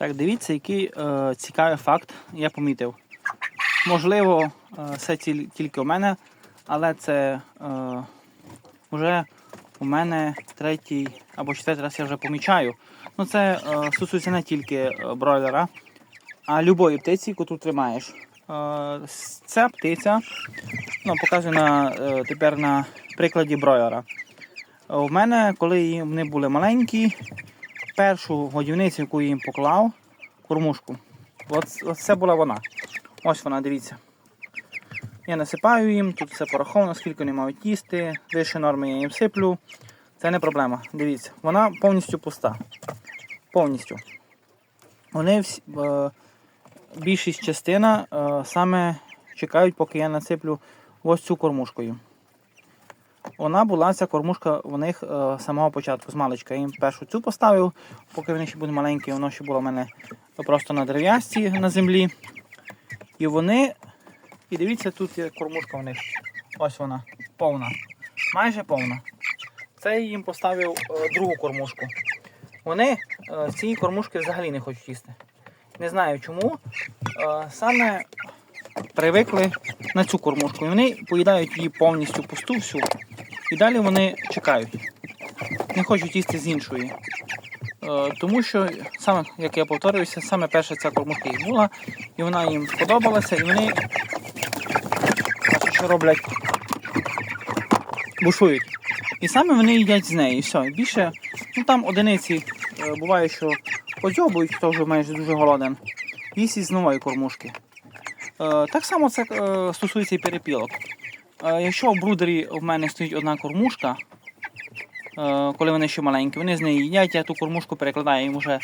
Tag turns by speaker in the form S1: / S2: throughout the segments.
S1: Так, дивіться, який е, цікавий факт я помітив. Можливо, е, це тільки у мене, але це е, вже у мене третій або четвертий раз я вже помічаю. Ну, це е, стосується не тільки е, бройлера, а любої птиці, яку тримаєш. Е, ця птиця, ну, показую на, е, тепер на прикладі бройлера. Е, У мене, коли вони були маленькі, першу годівницю, яку я їм поклав, кормушку. От це була вона. Ось вона, дивіться. Я насипаю їм, тут все пораховано, скільки вони мають їсти, вище норми я їм сиплю. Це не проблема. Дивіться, вона повністю пуста. Повністю. Вони всі, е, більшість частина е, саме чекають, поки я насиплю ось цю кормушку їм. Вона була ця кормушка у них е, з самого початку, з маличка. Я їм першу цю поставив, поки вони ще були маленькі, воно ще було в мене просто на дерев'ясті на землі. І вони. І дивіться, тут є кормушка в них. Ось вона, повна. Майже повна. Це я їм поставив е, другу кормушку. Вони е, з цієї кормушки взагалі не хочуть їсти. Не знаю чому. Е, саме привикли на цю кормушку. І вони поїдають її повністю пусту всю. І далі вони чекають. Не хочуть їсти з іншої. Е, тому що, саме, як я повторююся, саме перша ця кормушка їх була, і вона їм сподобалася, і вони що роблять, бушують. І саме вони їдять з неї. І все. Більше, ну там одиниці е, буває, що подзьобують, хто вже майже дуже голоден, їсть із нової кормушки. Е, так само це е, стосується і перепілок. Е, якщо в брудері в мене стоїть одна кормушка, коли вони ще маленькі, вони з неї їдять, я ту кормушку перекладаю їм вже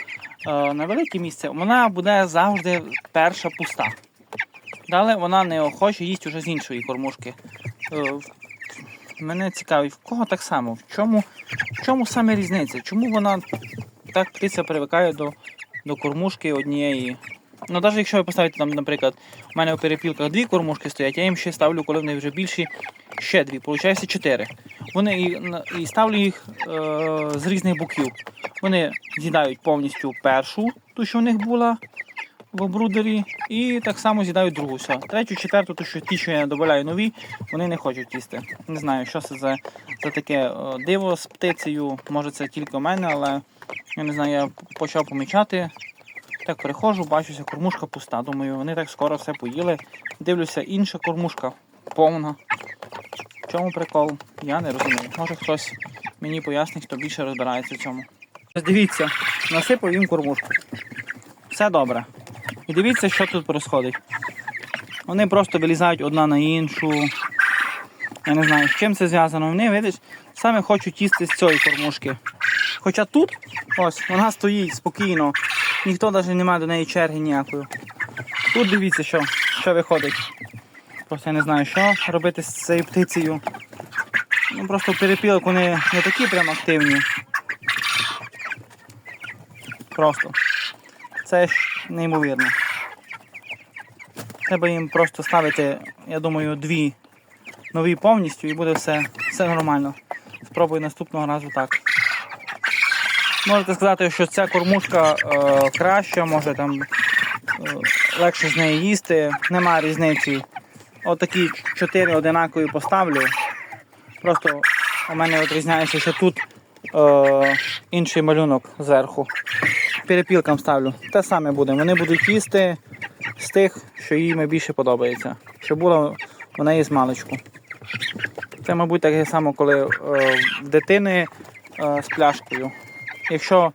S1: на велике місце, вона буде завжди перша пуста. Далі вона не охоче їсть уже з іншої кормушки. Мене цікавить, в кого так само, в чому, в чому саме різниця? Чому вона так птиця привикає до, до кормушки однієї? Ну, навіть якщо ви поставите там, наприклад, у мене у перепілках дві кормушки стоять, я їм ще ставлю, коли вони вже більші, ще дві, виходить чотири. Вони і, і ставлю їх е, з різних боків. Вони з'їдають повністю першу, ту, що в них була в брудері, і так само з'їдають другу. Все. Третю, четверту, ту, що ті, що я додаю нові, вони не хочуть їсти. Не знаю, що це за, за таке е, диво з птицею. Може це тільки у мене, але я не знаю, я почав помічати. Так приходжу, бачуся, кормушка пуста. Думаю, вони так скоро все поїли. Дивлюся, інша кормушка повна. В чому прикол? Я не розумію. Може хтось мені пояснить, хто більше розбирається в цьому. Ось Дивіться, насипав їм кормушку. Все добре. І дивіться, що тут відбувається. Вони просто вилізають одна на іншу. Я не знаю, з чим це зв'язано. Вони, видиш, саме хочуть їсти з цієї кормушки. Хоча тут, ось, вона стоїть спокійно, ніхто навіть не має до неї черги ніякої. Тут дивіться, що, що виходить. Просто я не знаю, що робити з цією птицею. Ну, просто перепілок вони не такі прям активні. Просто. Це ж неймовірно. Треба їм просто ставити, я думаю, дві нові повністю і буде все, все нормально. Спробую наступного разу так. Можете сказати, що ця кормушка е, краща, може там е, легше з неї їсти, немає різниці. Отакі чотири одинакові поставлю. Просто у мене відрізняється, що тут е, інший малюнок зверху. Перепілкам ставлю. Те саме буде. Вони будуть їсти з тих, що їм більше подобається. Що було в неї з маличку. Це, мабуть, таке само, коли е, дитини е, з пляшкою. Якщо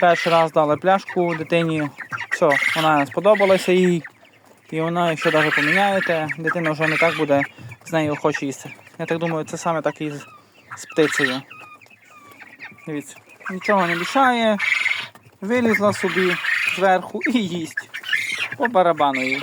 S1: перший раз дали пляшку дитині, все, вона сподобалася їй, і вона, якщо навіть поміняєте, дитина вже не так буде з нею охоче їсти. Я так думаю, це саме так і з, птицею. Дивіться, нічого не мішає, вилізла собі зверху і їсть. По барабану їй.